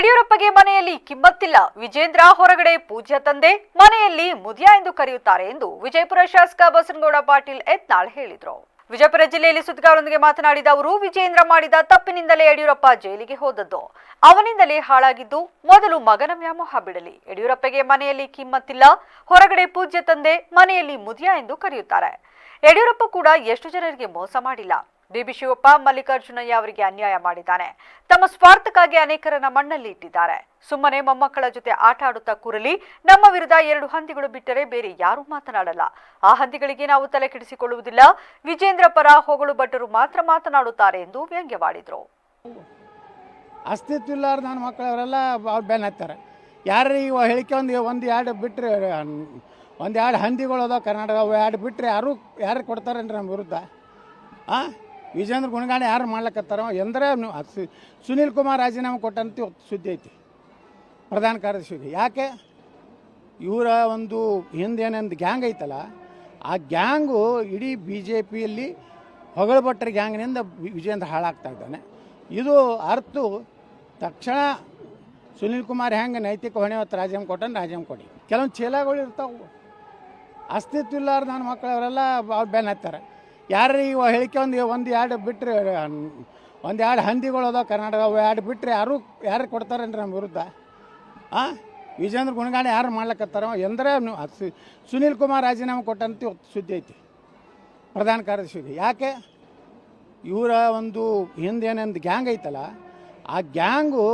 ಯಡಿಯೂರಪ್ಪಗೆ ಮನೆಯಲ್ಲಿ ಕಿಮ್ಮತ್ತಿಲ್ಲ. ವಿಜೇಂದ್ರ ಹೊರಗಡೆ ಪೂಜ್ಯ ತಂದೆ, ಮನೆಯಲ್ಲಿ ಮುದಿಯ ಎಂದು ಕರೆಯುತ್ತಾರೆ ಎಂದು ವಿಜಯಪುರ ಶಾಸಕ ಬಸನಗೌಡ ಪಾಟೀಲ್ ಯತ್ನಾಳ್ ಹೇಳಿದರು. ವಿಜಯಪುರ ಜಿಲ್ಲೆಯಲ್ಲಿ ಸುದ್ದಿಗಾರರೊಂದಿಗೆ ಮಾತನಾಡಿದ ಅವರು, ವಿಜೇಂದ್ರ ಮಾಡಿದ ತಪ್ಪಿನಿಂದಲೇ ಯಡಿಯೂರಪ್ಪ ಜೈಲಿಗೆ ಹೋದದ್ದು. ಅವನಿಂದಲೇ ಹಾಳಾಗಿದ್ದು, ಮೊದಲು ಮಗನ ವ್ಯಾಮೋಹ ಬಿಡಲಿ. ಯಡಿಯೂರಪ್ಪಗೆ ಮನೆಯಲ್ಲಿ ಕಿಮ್ಮತ್ತಿಲ್ಲ. ಹೊರಗಡೆ ಪೂಜ್ಯ ತಂದೆ, ಮನೆಯಲ್ಲಿ ಮುದಿಯ ಎಂದು ಕರೆಯುತ್ತಾರೆ. ಯಡಿಯೂರಪ್ಪ ಕೂಡ ಎಷ್ಟು ಜನರಿಗೆ ಮೋಸ ಮಾಡಿಲ್ಲ. ಬಿಬಿ ಶಿವಪ್ಪ, ಮಲ್ಲಿಕಾರ್ಜುನಯ್ಯ ಅವರಿಗೆ ಅನ್ಯಾಯ ಮಾಡಿದ್ದಾನೆ. ತಮ್ಮ ಸ್ವಾರ್ಥಕ್ಕಾಗಿ ಅನೇಕರನ್ನ ಮಣ್ಣಲ್ಲಿ ಇಟ್ಟಿದ್ದಾರೆ. ಸುಮ್ಮನೆ ಮೊಮ್ಮಕ್ಕಳ ಜೊತೆ ಆಟ ಆಡುತ್ತಾ ಕೂರಲಿ, ನಮ್ಮ ವಿರುದ್ಧ ಎರಡು ಹಂದಿಗಳು ಬಿಟ್ಟರೆ ಬೇರೆ ಯಾರೂ ಮಾತನಾಡಲ್ಲ. ಆ ಹಂದಿಗಳಿಗೆ ನಾವು ತಲೆ ಕೆಡಿಸಿಕೊಳ್ಳುವುದಿಲ್ಲ. ವಿಜೇಂದ್ರ ಪರ ಹೊಗಳು ಭಟ್ಟರು ಮಾತ್ರ ಮಾತನಾಡುತ್ತಾರೆ ಎಂದು ವ್ಯಂಗ್ಯವಾಡಿದರು. ಅಸ್ತಿತ್ವ ಇಲ್ಲಾರ್ದ ನನ್ನ ಮಕ್ಕಳವರೆಲ್ಲ ಅವ್ರು ಬೆನ್ನ ಹತ್ತಾರೆ. ಯಾರು ಈಗ ಹೇಳಿಕೆ ಒಂದು ಒಂದು ಎರಡು ಬಿಟ್ಟರೆ ಒಂದು ಎರಡು ಹಂದಿಗಳು ಅದಾವ ಕರ್ನಾಟಕ ಎರಡು ಬಿಟ್ಟರೆ ಯಾರು ಯಾರು ಕೊಡ್ತಾರೇನ್ರಿ ನಮ್ಮ ವಿರುದ್ಧ? ಹಾಂ ವಿಜೇಂದ್ರ ಗುಣಗಾಣ ಯಾರು ಮಾಡ್ಲಕತ್ತಾರ ಎಂದರೆ ಸುನೀಲ್ ಕುಮಾರ್ ರಾಜೀನಾಮೆ ಕೊಟ್ಟಂತ ಸುದ್ದಿ ಐತಿ. ಪ್ರಧಾನ ಕಾರ್ಯದರ್ಶಿಗೆ. ಯಾಕೆ? ಇವರ ಒಂದು ಹಿಂದೇನೊಂದು ಗ್ಯಾಂಗ್ ಐತಲ್ಲ, ಆ ಗ್ಯಾಂಗು ಇಡೀ ಬಿ ಜೆ ಪಿಯಲ್ಲಿ ಹೊಗಳಭಟ್ರ ಗ್ಯಾಂಗ್ನಿಂದ ವಿಜೇಂದ್ರ ಹಾಳಾಗ್ತಾ ಇದ್ದಾನೆ. ಇದು ಅರ್ಥ ತಕ್ಷಣ ಸುನೀಲ್ ಕುಮಾರ್ ಹೆಂಗೆ ನೈತಿಕ ಹೊಣೆ ಹೊತ್ತು ರಾಜೀನಾಮೆ ಕೊಟ್ಟನು ರಾಜೀನಾಮೆ ಕೊಡಿ. ಕೆಲವೊಂದು ಚೀಲಗಳು ಇರ್ತಾವೆ. ಅಸ್ತಿತ್ವ ಇಲ್ಲಾರ ನನ್ನ ಮಕ್ಕಳವರೆಲ್ಲ ಅವ್ರು ಬೆನ್ನ ಹತ್ತಾರೆ. ಯಾರು ಈಗ ಹೇಳಿಕೆ ಒಂದು ಒಂದು ಎರಡು ಬಿಟ್ಟರೆ ಒಂದು ಎರಡು ಹಂದಿಗಳು ಅದಾವೆ ಕರ್ನಾಟಕ ಎರಡು ಬಿಟ್ಟರೆ ಯಾರು ಯಾರು ಕೊಡ್ತಾರೇನ್ರಿ ನಮ್ಮ ವಿರುದ್ಧ? ಹಾಂ ವಿಜೇಂದ್ರ ಗುಣಗಾನ ಯಾರು ಮಾಡ್ಲಕತ್ತಾರ? ಎಂದ್ರೆ ಸುನೀಲ್ ಕುಮಾರ್ ರಾಜೀನಾಮೆ ಕೊಟ್ಟಂತ ಸುದ್ದಿ ಐತಿ. ಪ್ರಧಾನ ಕಾರ್ಯದರ್ಶಿಗೆ. ಯಾಕೆ? ಇವರ ಒಂದು ಹಿಂದೇನೊಂದು ಗ್ಯಾಂಗ್ ಐತಲ್ಲ, ಆ ಗ್ಯಾಂಗು